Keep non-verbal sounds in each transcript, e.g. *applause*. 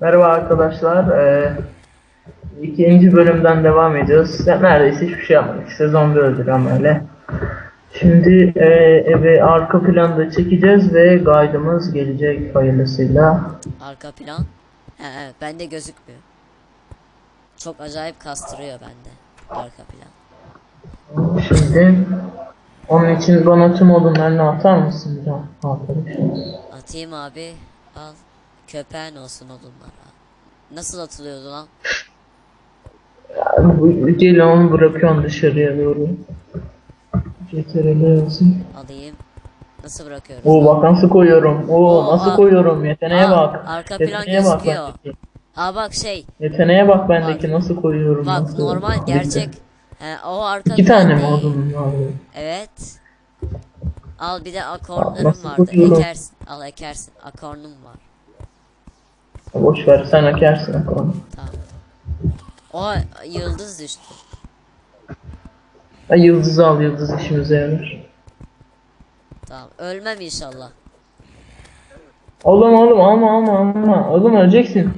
Merhaba arkadaşlar. Ee, ikinci bölümden devam ediyoruz. Neredeyse hiçbir şey yapmadık. Sezon bir öldüren böyle. Şimdi e, evi arka planda çekeceğiz ve guide'ımız gelecek hayırlısıyla. Arka plan. He, evet bende gözükmüyor. Çok acayip kastırıyor bende. Arka plan. Şimdi onun için bana tüm odunlarını atar mısın can? Atayım abi. Al. Köpeğin olsun odunlara. Nasıl atılıyordu lan? Ceylan onu bırakıyorsun dışarıya doğru. CTRL yazın. Alayım. Nasıl bırakıyoruz? Oo bak nasıl koyuyorum. Oo Oo, nasıl koyuyorum. Yeteneğe Aa, bak. arka plan Yeteneğe bak gözüküyor. bendeki. Aa bak şey. Yeteneğe bak bendeki nasıl koyuyorum. Bak nasıl- normal gerçek. He, o arka İki plan tane mi değil. Evet. Al bir de akornlarım nasıl vardı. koyuyorum? Ekersin. Al ekersin. Akornum var. Boş ver sen ekersin onu. Tamam. O yıldız düştü. Ha, yıldız al yıldız işimize yarar. Tamam. Ölmem inşallah. Oğlum oğlum alma alma alma. Oğlum öleceksin.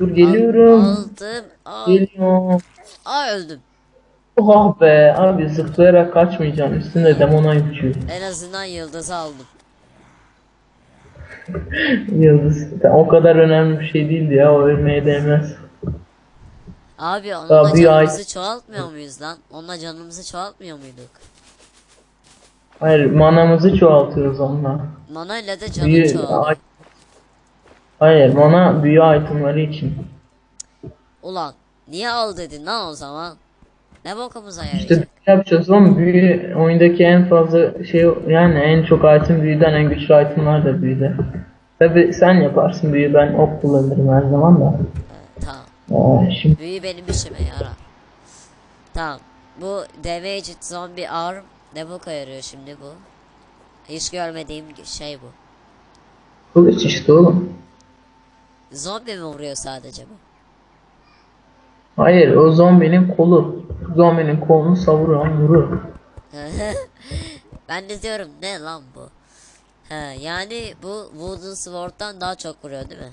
Dur geliyorum. Aldım. Al. Geliyorum. Aa öldüm. Oh be abi zıplayarak kaçmayacağım. Üstünde demonay uçuyor. En azından yıldızı aldım. *laughs* Yıldız. O kadar önemli bir şey değildi ya. O ölmeye değmez. Abi onunla bir canımızı ay- çoğaltmıyor muyuz lan? Onunla canımızı çoğaltmıyor muyduk? Hayır manamızı çoğaltıyoruz onunla. Mana ile de canı Büyü, çoğalıyor. ay- Hayır mana büyü itemları için. Ulan niye al dedin lan o zaman? Ne bokumuza İşte yarayacak? büyü yapacağız ama büyü oyundaki en fazla şey yani en çok item büyüden en güçlü itemlar da büyüde. Tabi sen yaparsın büyü ben ok kullanırım her zaman da. Ee, tamam. Ee, şimdi Büyü benim işime yarar. Tamam. Bu Damaged Zombie Arm ne boka yarıyor şimdi bu? Hiç görmediğim şey bu. kılıç işte oğlum. Zombi mi vuruyor sadece bu? Hayır o zombinin kolu. Zombinin kolunu savuran vuruyor. *laughs* ben de diyorum ne lan bu? He, yani bu Wooden Sword'dan daha çok vuruyor değil mi?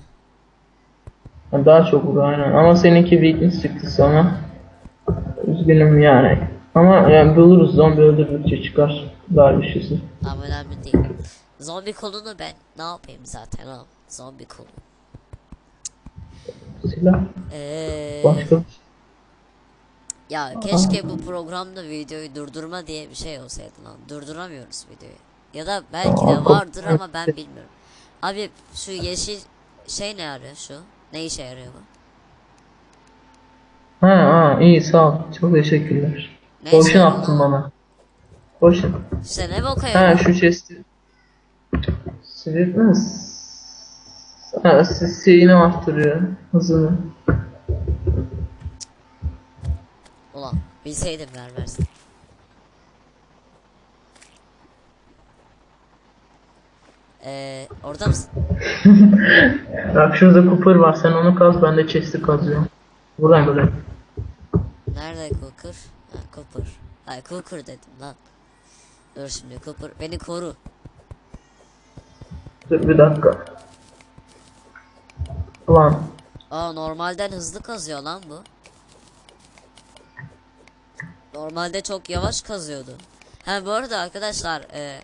Daha çok vuruyor aynen. Ama seninki weakness çıktı sana. Üzgünüm yani. Ama yani buluruz zombi öldürdükçe çıkar. Daha güçlüsü. Tamam önemli değil. Zombi kolunu ben ne yapayım zaten ha? Zombi kolu. Silah. Eee Başka ya keşke bu programda videoyu durdurma diye bir şey olsaydı lan. Durduramıyoruz videoyu. Ya da belki de vardır ama ben bilmiyorum. Abi şu yeşil şey ne yarıyor şu? Ne işe yarıyor bu? Ha, ha iyi sağ ol. Çok teşekkürler. Ne Boşun işe attın bana. Boşun. İşte ne boka Ha şu chest'i. Ha se- şeyini arttırıyor. Hızını. Ulan bilseydim vermezdim. Eee orada mısın? *laughs* Bak şurada kupır var. Sen onu kaz ben de chest'i kazıyorum. Buradayım buradayım. Nerede Cooker? Ha Cooper. Ay Cooker dedim lan. Dur şimdi Cooper beni koru. Dur bir dakika. Ulan. Aa normalden hızlı kazıyor lan bu. Normalde çok yavaş kazıyordu. Ha bu arada arkadaşlar e,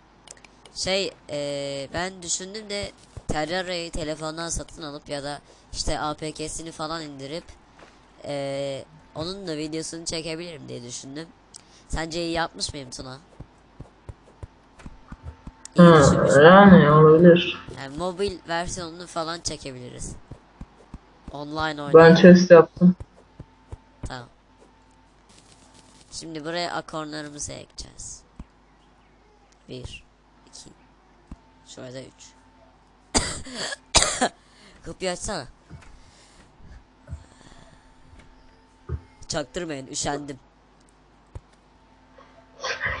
şey e, ben düşündüm de Terraria'yı telefondan satın alıp ya da işte APK'sini falan indirip e, onun da videosunu çekebilirim diye düşündüm. Sence iyi yapmış mıyım Tuna? İyi Ha, düşünmüş müyüm? yani olabilir. Yani mobil versiyonunu falan çekebiliriz. Online Ben oynayalım. chest yaptım. Tamam. Şimdi buraya akorlarımızı ekeceğiz. 1 2 Şurada 3 Kapıyı açsana. Çaktırmayın üşendim.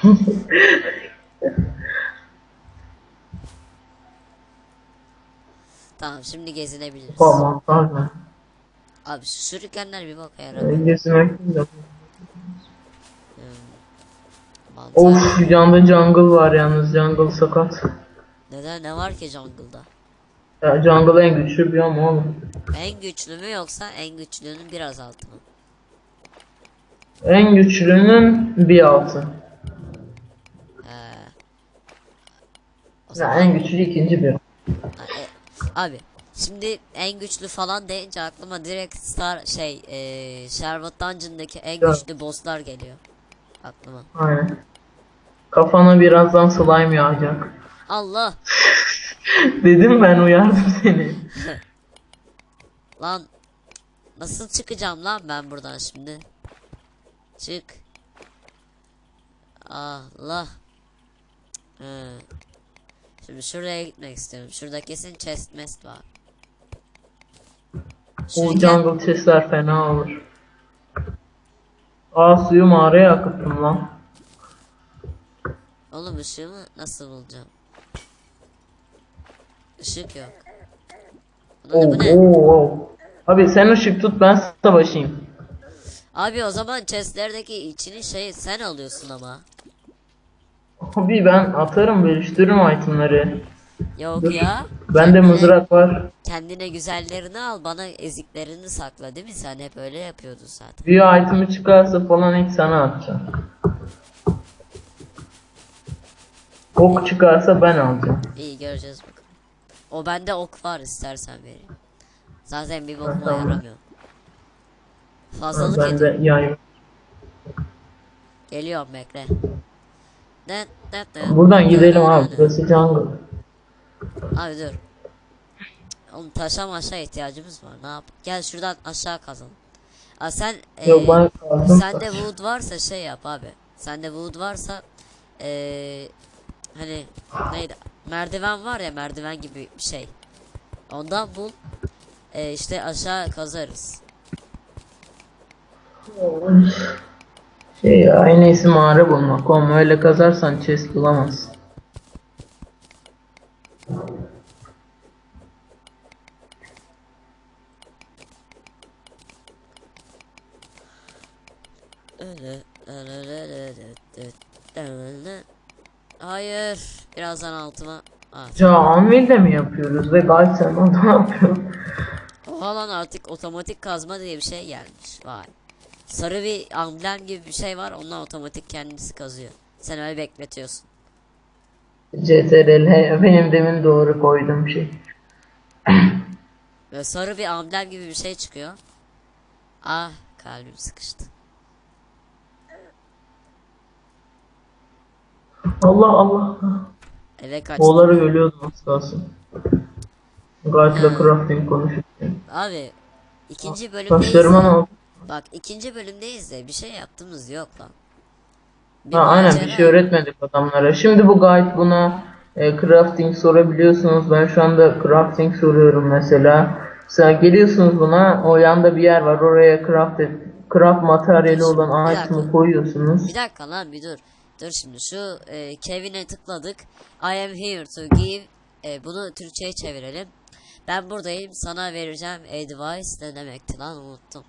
*laughs* tamam şimdi gezinebiliriz. Tamam pardon. Abi şu şurikenler bir baka yaramıyor. Gezmek değil de. Mantar. Of yanda jungle var yalnız jungle sakat. Neden ne var ki jungle'da? Ya jungle en güçlü biyom oğlum. En güçlü mü yoksa en güçlünün biraz altı mı? En güçlünün bir altı. O Ya en güçlü ikinci bir. Ha, abi şimdi en güçlü falan deyince aklıma direkt Star şey e, Sherwood Dungeon'daki en güçlü bosslar geliyor. Aklıma. Aynen. Kafana birazdan slime yağacak. Allah *laughs* Dedim ben uyardım seni. *laughs* lan nasıl çıkacağım lan ben buradan şimdi? Çık. Allah. He. Şimdi şuraya gitmek istiyorum. Şurada kesin chest mest var. O jungle chestler fena olur. Aa suyu mağaraya akıttım lan. Oğlum ışığımı nasıl bulacağım? Işık yok. Ulan bu ne? oo, oo. Abi sen ışık tut ben savaşayım. Abi o zaman chestlerdeki içini şey sen alıyorsun ama. Abi ben atarım bölüştürürüm itemleri. Yok Dur. ya. Bende Kendine- mızrak var. Kendine güzellerini al bana eziklerini sakla değil mi? Sen hep öyle yapıyordun zaten. Bir itemi çıkarsa falan ilk sana atacağım. Ok çıkarsa ben alacağım. İyi göreceğiz bakalım. O bende ok var istersen vereyim. Zaten bir bokuma tamam. yaramıyor. Fazlalık Ben de. Geliyorum bekle. Buradan gidelim abi. Burası jungle. Abi dur. Oğlum taşa maşa ihtiyacımız var. Ne yap? Gel şuradan aşağı kazalım. Aa sen Yok eee, ben kaldım. sende wood varsa şey yap abi. Sende wood varsa eee hani neydi? Merdiven var ya merdiven gibi bir şey. Ondan bul. Eee işte aşağı kazarız. Şey en iyisi mağara bulmak. Oğlum öyle kazarsan chest bulamazsın. Hayır. Birazdan altıma. Aa, Ya anvil de mi yapıyoruz ve gayet sen o ne yapıyorsun? Oha lan artık otomatik kazma diye bir şey gelmiş. Vay. Sarı bir amblem gibi bir şey var. Ondan otomatik kendisi kazıyor. Sen öyle bekletiyorsun. CTRL benim demin doğru koyduğum şey. Böyle sarı bir amblem gibi bir şey çıkıyor. Ah kalbim sıkıştı. Allah Allah. Eve kaçtım. Oğulları ölüyordum az kalsın. Gayet'le crafting konuşurken. Abi ikinci bölümdeyiz. Taşlarıma ne oldu? Bak ikinci bölümdeyiz de bir şey yaptığımız yok lan. Bir Ha, aynen bir şey öğretmedik adamlara. Şimdi bu guide buna e, crafting sorabiliyorsunuz. Ben şu anda crafting soruyorum mesela. Mesela geliyorsunuz buna o yanda bir yer var oraya craft et, craft materyali olan item'ı koyuyorsunuz. Bir dakika lan bir dur. Dur şimdi şu e, Kevin'e tıkladık. I am here to give. E, bunu Türkçe'ye çevirelim. Ben buradayım sana vereceğim advice ne demekti lan unuttum.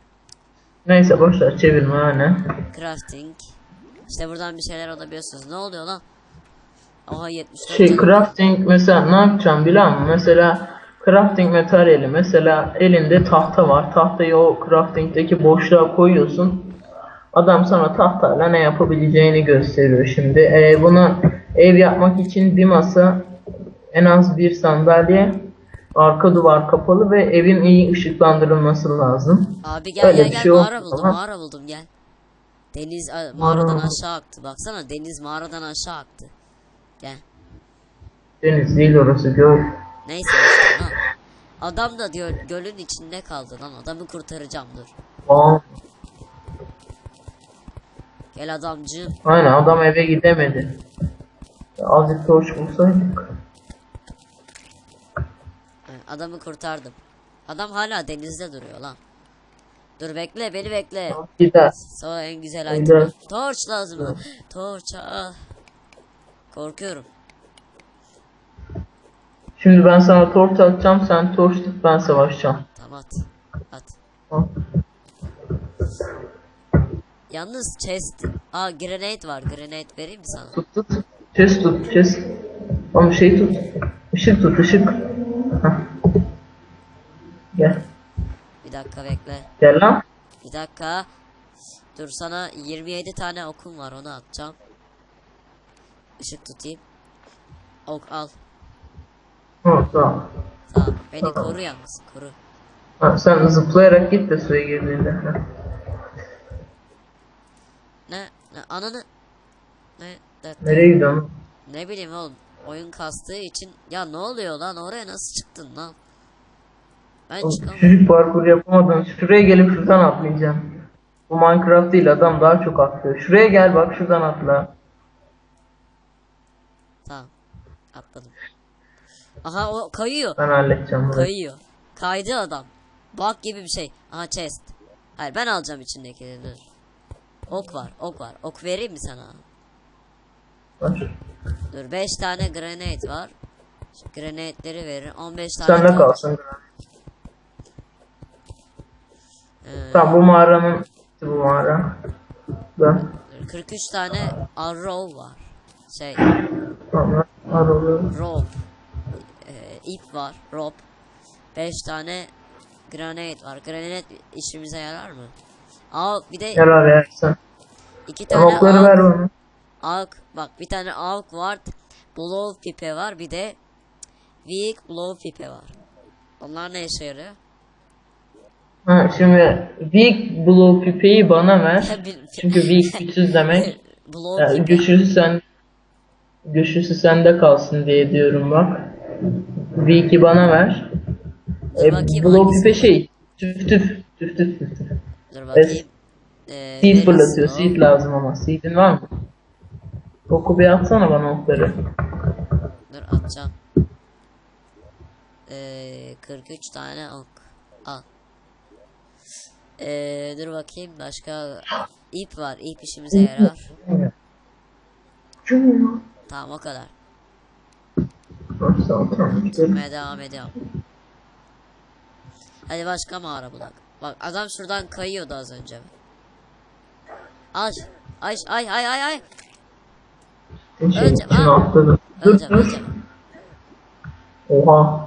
Neyse boşver çevirme aynen. Crafting. İşte buradan bir şeyler alabiliyorsunuz. Ne oluyor lan? Aha 74 Şey crafting mesela ne yapacağım biliyor musun? Mesela crafting materyali mesela elinde tahta var. Tahtayı o crafting'deki boşluğa koyuyorsun. Adam sana tahtayla ne yapabileceğini gösteriyor şimdi. Ee, bunu ev yapmak için bir masa, en az bir sandalye, arka duvar kapalı ve evin iyi ışıklandırılması lazım. Abi gel Öyle gel gel şey mağara buldum ama- mağara buldum gel. Deniz a, mağaradan Mağara. aşağı aktı. Baksana deniz mağaradan aşağı aktı. Gel. Deniz değil orası göl. Neyse işte, ha. Adam da diyor gölün içinde kaldı lan. Adamı kurtaracağım dur. Aa, Gel adamcığım. aynen adam eve gidemedi. Azıcık torç bulsaydık. Adamı kurtardım. Adam hala denizde duruyor lan. Dur bekle beni bekle. Gider. Sonra en güzel item. Torç lazım. lan. Torç ah. Korkuyorum. Şimdi ben sana torç atacağım, sen torç tut, ben savaşacağım. Tamam at. At. Tamam. Yalnız chest. Aa grenade var. Grenade vereyim mi sana? Tut tut. Chest tut, chest. Ama şey tut. Işık tut, ışık. Heh. Dakika bekle. Gel lan. Bir dakika. Dur sana 27 tane okum var onu atacağım. Işık tutayım. Ok al. Ha, tamam. Tamam. Beni koru yalnız. Koru. Ha, sen zıplayarak git de suya girdiğinde. Ne? Ne? Ananı. Ne? Ne, Nereye gidiyorsun? ne bileyim oğlum. Oyun kastığı için. Ya ne oluyor lan? Oraya nasıl çıktın lan? Ben çıkamam. Parkur yapamadın. Şuraya gelip şuradan atlayacaksın. Bu Minecraft değil adam daha çok atlıyor. Şuraya gel bak şuradan atla. Tamam. Atladım. Aha o kayıyor. Ben halledeceğim burayı. Kayıyor. Kaydı adam. Bak gibi bir şey. Aha chest. Hayır ben alacağım içindekileri dur. Ok var, ok var. Ok vereyim mi sana? Bak. Dur 5 tane granate var. Şu granate'leri verir. 15 tane Sende daha- kalsın. Ee, Tamam bu mağaranın bu mağara. Ben. dur, 43 tane arrow var. Şey, Tamam. Al olur. rope. Ee, ip var, rope. 5 tane granate var. Granate işimize yarar mı? Aa bir de Yarar yersen. iki tane Okları ver avk, bana. avk bak bir tane avk var. Blow pipe var. Bir de weak blow pipe var. Onlar ne işe yarıyor? Ha, şimdi Weak Blue pipeyi bana ver. Çünkü weak *laughs* güçsüz demek. blow Yani güçlüsü sen güçlüsü sende kalsın diye diyorum bak. Weak'i bana ver. E, hangisi? pipe şey. Tüf tüf. Tüf tüf tüf tüf. Dur bakayım. Ee, Seed fırlatıyor. Seed lazım ama. Seed'in var mı? Oku bir atsana bana okları. Dur atacağım. Ee, 43 tane ok. Al. Ee, dur bakayım başka ip var. İp işimize yarar. Tamam o kadar. Gitmeye devam ediyorum. Hadi başka mağara bulak. Bak adam şuradan kayıyordu az önce. Ay ay ay ay ay ay. Öleceğim, ha. Öleceğim öleceğim. Oha.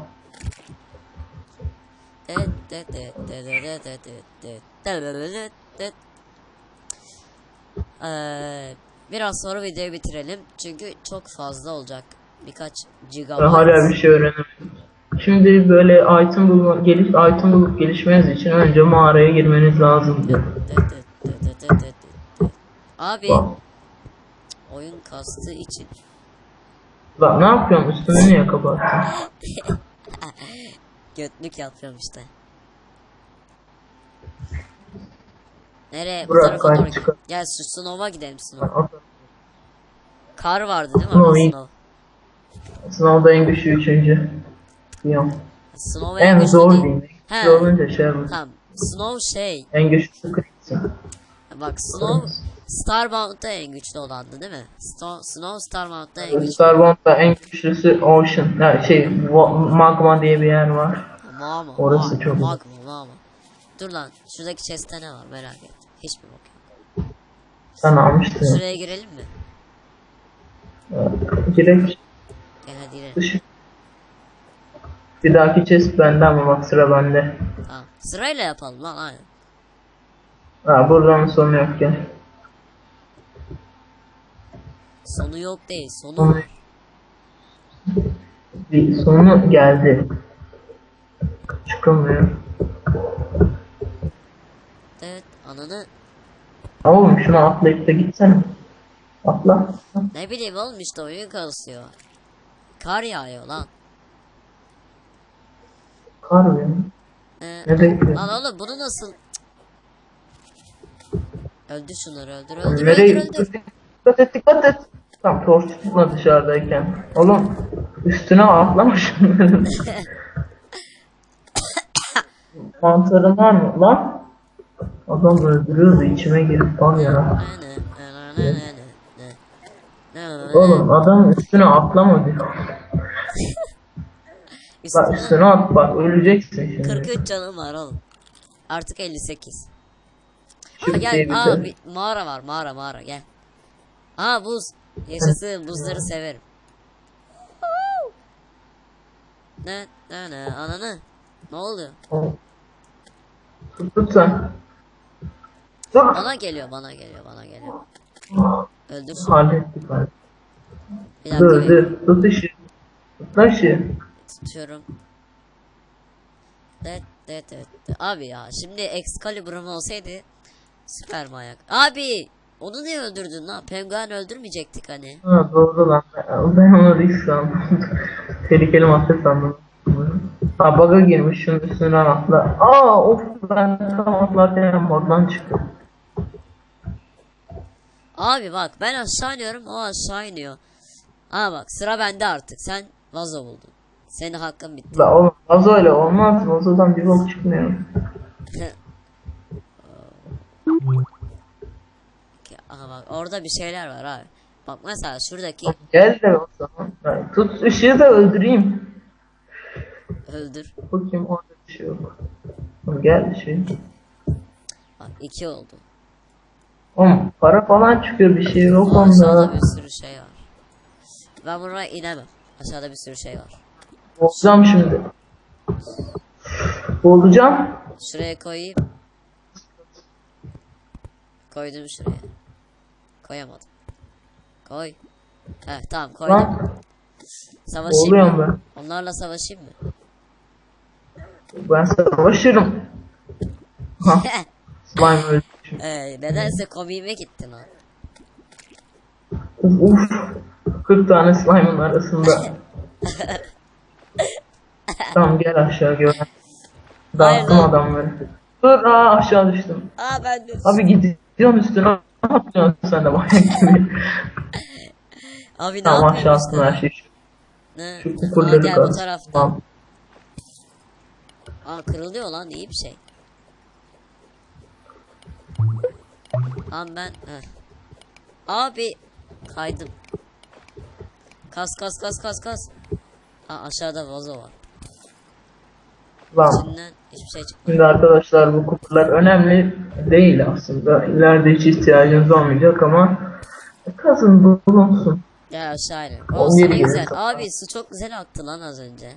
Ee, biraz sonra videoyu bitirelim. Çünkü çok fazla olacak. Birkaç gigabyte. hala bir şey öğrenemedim. Şimdi böyle item bulma, geliş, item bulup gelişmeniz için önce mağaraya girmeniz lazım. Abi Bak, oyun kastığı için bak ne yapıyorsun üstünü niye kapattın? *laughs* götlük yapıyorum işte. Nereye? Bu Bırak, tarafa doğru gel. Şu Snow'a gidelim. At- Kar vardı değil mi iyi. Snow? Sınavda en güçlü üçüncü. Biliyorum. Snow En güçlü zor değil. He. Olunca şey yapar. Tamam. Snow şey. En güçlü Crimson. Bak Snow Starbound'da en güçlü olandı değil mi? Snow, Snow Starbound'da en güçlü. Starbound'da en güçlüsü Ocean. Yani şey Magma diye bir yer var. Mama. Orası mama, çok Magma mama. Dur lan. Şuradaki chest'te ne var merak ettim. Hiçbir bok yok. Sen almıştın. ya. Şuraya girelim mi? Direkt Gel hadi girelim. Bir dahaki chest bende ama bak sıra bende. Tamam. Sırayla yapalım lan aynen. Ha buradan sonu yok gel. Sonu yok değil. Sonu Sonu bir sonu geldi. Çıkamıyor. Evet. Ananı Oğlum şunu atlayıp da gitsene. Atla. ne bileyim oğlum işte oyun kasıyor. Kar yağıyor lan. Kar ya. Ee, Ne bekliyorsun? lan oğlum bunu nasıl... Öldür şunları öldür öldür Nereye öldür öldür. Dikkat et dikkat et. Tam torç tutma dışarıdayken. Oğlum üstüne atlama *laughs* şunların. *laughs* Mantarın var mı lan? Adam öldürüyordu içime girip bal yara. Oğlum adam üstüne atlama diyor. Bak Üstüne at bak öleceksin şimdi. 43 canım var oğlum. Artık 58. Ha, Şimdi gel. Aa bir mağara var mağara mağara gel. Aa buz. Yaşasın *laughs* buzları severim. Ne ne ne ananı. Ne oluyor? Tut sen. Dur. Bana geliyor bana geliyor bana geliyor. Öldür. Hallettik hallettik. Bir dakika Dur. Tut ışığı. Tut ışığı. tutuyorum. Evet evet evet. Abi ya şimdi Excalibur'um olsaydı süper manyak. Abi onu niye öldürdün lan? Penguen öldürmeyecektik hani. Ha doğru lan. Ben onu risk sandım. *laughs* Tehlikeli madde sandım. Ha bug'a girmiş şunun üstünden atla. Aa of ben tam atlarken moddan çıktım. Abi bak ben aşağı iniyorum o aşağı iniyor. Ama bak sıra bende artık. Sen vazo buldun. Senin hakkın bitti. La oğlum vazo öyle olmaz. Vazodan bir bok çıkmıyor. Aha bak orada bir şeyler var abi. Bak mesela şuradaki Gel de o zaman. Tut ışığı da öldüreyim. öldür. Bakayım orada bir şey yok. Gel ışığı. Bak iki oldu. Oğlum para falan çıkıyor bir şey yok Aşağıda onda. bir sürü şey var. Ben buraya inemem. Aşağıda bir sürü şey var. Olacağım şimdi. Olacağım. Şuraya koyayım. Koydum şuraya. Koyamadım. Koy. Heh tamam koydum. Lan Savaşayım oluyorum mı? Onlarla savaşayım mı? Ben savaşırım. Ha, *laughs* slime öldü. Ee, nedense komiğime gitti lan. Uf, uf. 40 tane slime'ın arasında. *laughs* tamam gel aşağı gel. Dağıttım Hayır adamları. Dur aa aşağı düştüm. Aa ben de. Abi gidiyorsun üstüne atlıyorsun sen de manyak gibi. *laughs* Abi ne tamam yapayım aşağı attın her şeyi. Ne? Şu Aa, kukurları gel bu taraftan. Tamam. Aa kırılıyor lan iyi bir şey. Tamam ben heh. Abi kaydım. Kas kas kas kas kas. Aa aşağıda vazo var. Lan. İçinden hiçbir şey çıkmıyor. Şimdi arkadaşlar bu kutular önemli değil aslında. İleride hiç ihtiyacınız olmayacak ama kazın bulunsun. Gel aşağı inelim. On O su yedi ne güzel. Abi su çok güzel aktı lan az önce.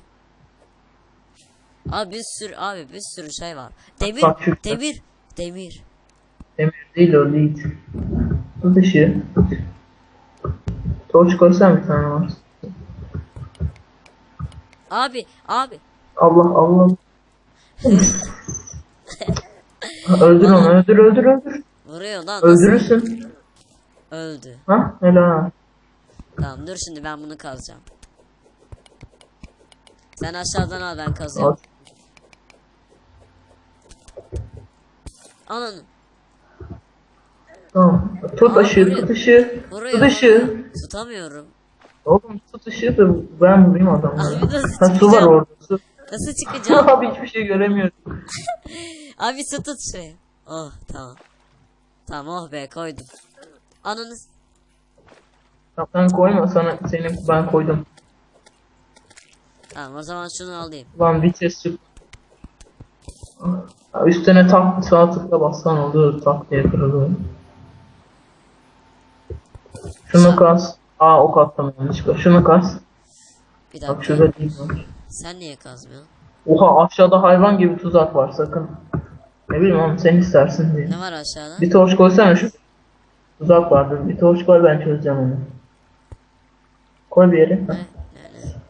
Abi bir sürü abi bir sürü şey var. Demir demir demir. Demir değil o değil. Bu dışı. Torç koysan bir tane var. Abi abi Allah Allah. *laughs* öldür onu öldür öldür öldür. vuruyor lan Öldürürsün. öldü. Ha helal. Tamam dur şimdi ben bunu kazacağım. Sen aşağıdan al ben kazıyorum. Ananı. Tamam. Tut Aa, ışığı vuruyor. tut ışığı. Vuruyor. Tut ışığı. Tutamıyorum. Oğlum tut ışığı da ben vurayım adamları. Abi nasıl Ha su var çıkacağım? orada su. Nasıl çıkacağım? *laughs* Abi hiçbir şey göremiyorum. *laughs* Abi su tut şuraya. Oh tamam. Tamam oh be koydum. Ananı. s- Tamam sen koyma sana senin ben koydum. Tamam o zaman şunu alayım. Lan vites çık. Ha, Üstüne tak sağ tıkla bassan olur tak diye kırılıyor. Şunu kas. Aa ok attım yanlışlıkla. Şunu kas. Bir Bak dakika. şurada değil mi? Sen niye kazmıyorsun? Oha aşağıda hayvan gibi tuzak var sakın. Ne bileyim oğlum sen istersin diye. Ne var aşağıda? Bir torç koysana şu. Tuzak vardır. Bir torç koy ben çözeceğim onu. Koy bir yere. Ne,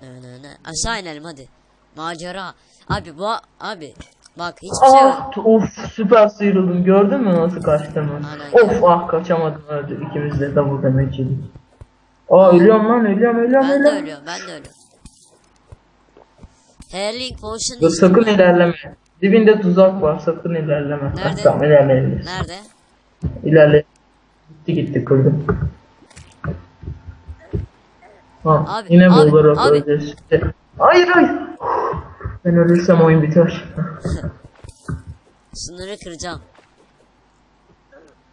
ne, ne, ne, ne. Aşağı inelim hadi. Macera. Abi bu abi. Bak hiçbir şey. Ah, of süper sıyrıldım. Gördün mü nasıl kaçtığımı? Aynen. Of ah kaçamadım öldü. İkimiz de double damage yedik. Aa ölüyorum lan ölüyorum ölüyorum Ben de ölüyorum. ölüyorum ben de ölüyorum. Healing potion Dur içtim sakın ben. ilerleme. Dibinde tuzak var sakın ilerleme. Nerede? Heh, tamam ilerleyebiliriz. Nerede? İlerle. Gitti gitti kırdım. Ha, Abi, yine abi, boğularak abi. öleceğiz. Hayır hayır. Ben ölürsem oyun biter. *laughs* Şunları kıracağım.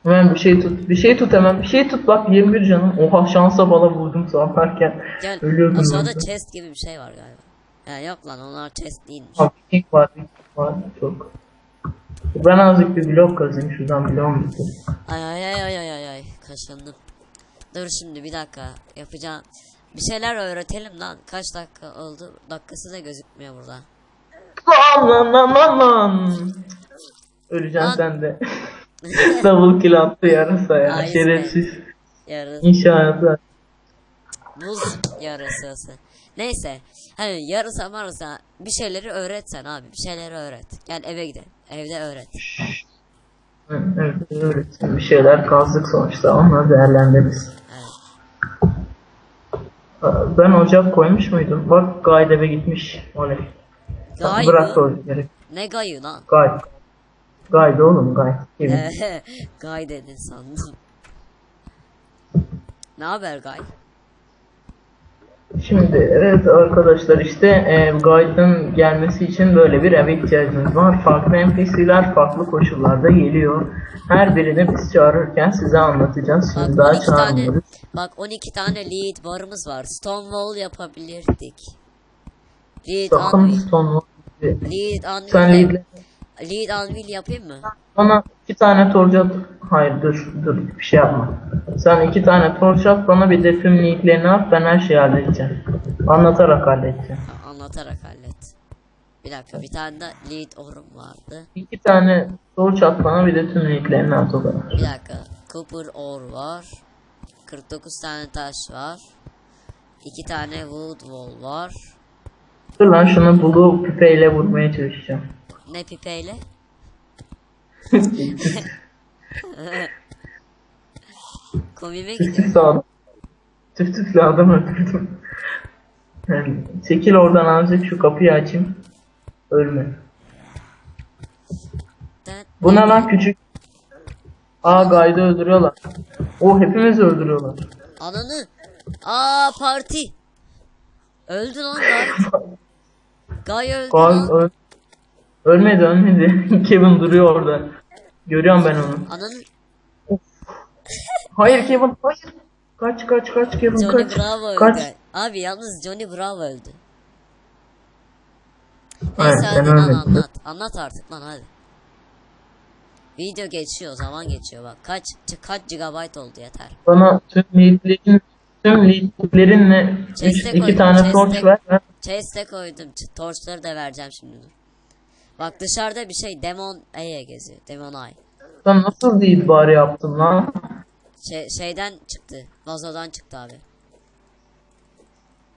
Hemen bir şey tut. Bir şey tut hemen. Bir şey tut bak 21 canım. Oha şansa bala vurdum saparken. Gel. Ölüyordum Aşağıda de. chest gibi bir şey var galiba. Ya yok lan onlar chest değilmiş. Ha, Viking var, Viking var çok. Ben azıcık bir blok kazayım şuradan blok bitti. Ay ay ay ay ay ay ay kaşındım. Dur şimdi bir dakika yapacağım. Bir şeyler öğretelim lan. Kaç dakika oldu? Dakikası da gözükmüyor burada. Lan lan lan lan lan. Öleceksin Lan. sen de. *laughs* Double kill attı yarısa ya. Şerefsiz. Yarısı. İnşaatı. Buz yarısısı. Neyse. Hani yarısa marısa bir şeyleri öğretsen abi. Bir şeyleri öğret. Gel eve gidelim. Evde öğret. Evet, öyle. Bir şeyler kazdık sonuçta. Onları değerlendiririz. Evet. Ben ocak koymuş muydum? Bak gayet eve gitmiş. Oley. Gay Bırak mı? o gerek. Ne gayı lan? Gayet. Gayet oğlum gayet. Gibi. Gay *laughs* dedin sandım. Ne haber Gay? Şimdi evet arkadaşlar işte e, Guide'ın gelmesi için böyle bir eve ihtiyacımız var. Farklı NPC'ler farklı koşullarda geliyor. Her birini biz çağırırken size anlatacağız. Şimdi Bak daha 12 tane çağırmıyoruz. bak 12 tane lead barımız var. Stonewall yapabilirdik. Lead Sakın anvil. son Lead anvil. Sen lead, lead anvil yapayım mı? bana iki tane torç at. Hayır dur dur bir şey yapma. Sen iki tane torç at bana bir de tüm leadlerini at ben her şeyi halledeceğim. Anlatarak halledeceğim. Ha, Anlatarak hallet. Bir dakika bir tane de lead orum vardı. İki tane torç at bana bir de tüm leadlerini at o kadar. Bir dakika. Copper ore var. 49 tane taş var. 2 tane wood wall var. Dur lan şunu bulu pipeyle vurmaya çalışacağım. Ne pipeyle? *laughs* Komime gidiyor. sağdım. Tık tıkla adam öldürdüm. Yani çekil oradan azıcık şu kapıyı açayım. Ölme. Bu ne lan küçük? Aa Gayda öldürüyorlar. O hepimizi öldürüyorlar. Ananı. Aa parti. Öldü lan Gay. *laughs* Gay öldü Gay lan. öl ölmedi ölmedi. *laughs* Kevin duruyor orada. Görüyorum ben onu. Ananı. Hayır Kevin hayır. Kaç kaç kaç Kevin Johnny kaç. Bravo öldü. kaç. Abi yalnız Johnny Bravo öldü. Hayır, Neyse ben hadi lan ölmedim. anlat. Anlat artık lan hadi. Video geçiyor zaman geçiyor bak. Kaç kaç gigabyte oldu yeter. Bana tüm leadlerin tüm üç, iki tane torç ver. Chest'e koydum. Torçları da vereceğim şimdi dur. Bak dışarıda bir şey Demon Eye geziyor. Demon Eye. Sen nasıl lead bari yaptın lan? Şey, şeyden çıktı. Vazodan çıktı abi.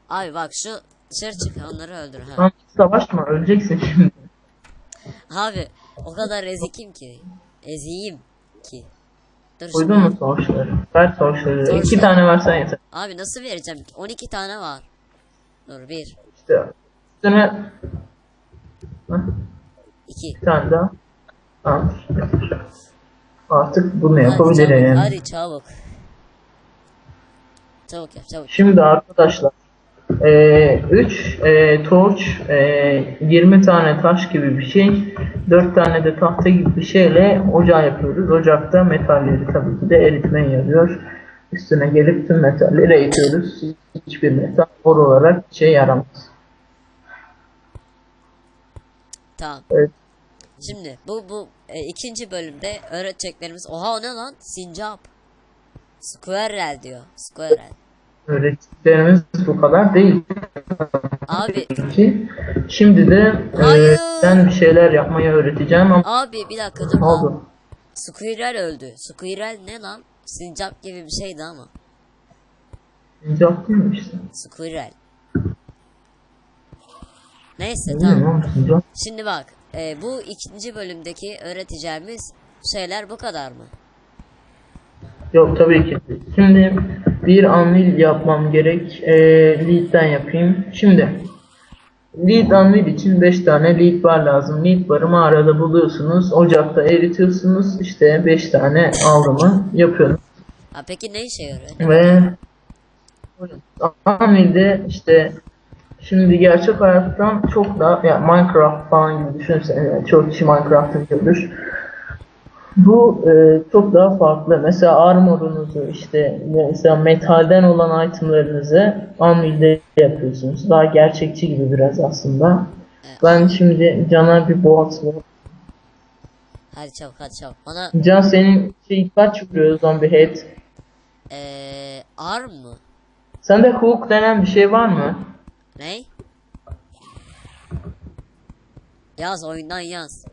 Abi bak şu dışarı çık onları öldür ha. Lan savaşma öleceksin şimdi. Abi o kadar ezikim ki. Eziyim ki. Dur Koydun mu savaşları? Ver savaşları. İki tane versen yeter. Abi nasıl vereceğim? 12 tane var. Dur bir, İşte üstüne iki. bir tane daha. Tamam. Artık bunu Hadi yapabilir çabuk, yani. hadi çabuk. Çabuk yap çabuk. Şimdi arkadaşlar 3 torç, e, 20 tane taş gibi bir şey, 4 tane de tahta gibi bir şeyle ocağı yapıyoruz. Ocakta metalleri tabii ki de eritmeye yarıyor. Üstüne gelip tüm metalleri eritiyoruz. Hiçbir metal or olarak şey yaramaz. Tamam. Evet. Şimdi bu bu e, ikinci bölümde öğreteceklerimiz oha o ne lan? Sincap. Squirrel diyor. Squirrel. Öğrettiklerimiz bu kadar değil. Abi ki. Şimdi de e, ben bir şeyler yapmayı öğreteceğim ama abi bir dakika dur ne oldu? Squirrel öldü. Squirrel ne lan? Sincap gibi bir şeydi ama. Sincap değil mi işte? Squirrel. Neyse Ne tamam. sincap. Şimdi bak, e, bu ikinci bölümdeki öğreteceğimiz şeyler bu kadar mı? Yok tabii ki. Şimdi bir anvil yapmam gerek. Ee, lead'den yapayım. Şimdi lead anvil için 5 tane lead bar lazım. Lead barı mağarada buluyorsunuz. Ocakta eritiyorsunuz. İşte 5 tane aldı mı yapıyorsunuz. Ha peki ne işe yarıyor? Ve anvilde işte şimdi gerçek hayattan çok daha ya Minecraft falan gibi düşünsene. Yani çok kişi Minecraft'ı biliyordur. Bu e, çok daha farklı. Mesela armorunuzu işte mesela metalden olan itemlarınızı Anvil'de yapıyorsunuz. Daha gerçekçi gibi biraz aslında. Ben şimdi Can'a bir boğaz var. Hadi çabuk hadi çabuk. Bana Can senin şey kaç vuruyor zombi head? eee arm mı? Sende hook denen bir şey var mı? Ne? Yaz oyundan yaz.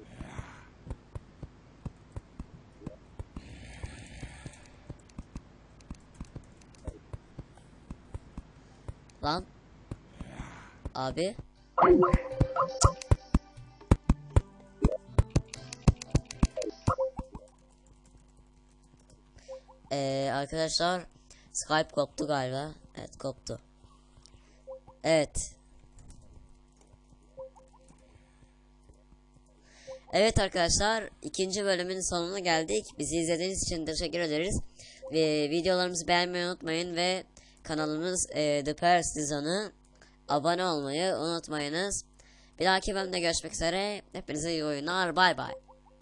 Lan. Abi. Ee, arkadaşlar Skype koptu galiba. Evet koptu. Evet. Evet arkadaşlar ikinci bölümün sonuna geldik. Bizi izlediğiniz için teşekkür ederiz. Ve videolarımızı beğenmeyi unutmayın ve kanalımız e, The Persizon'ı abone olmayı unutmayınız. Bir dahaki bölümde görüşmek üzere. Hepinize iyi oyunlar. Bay bay.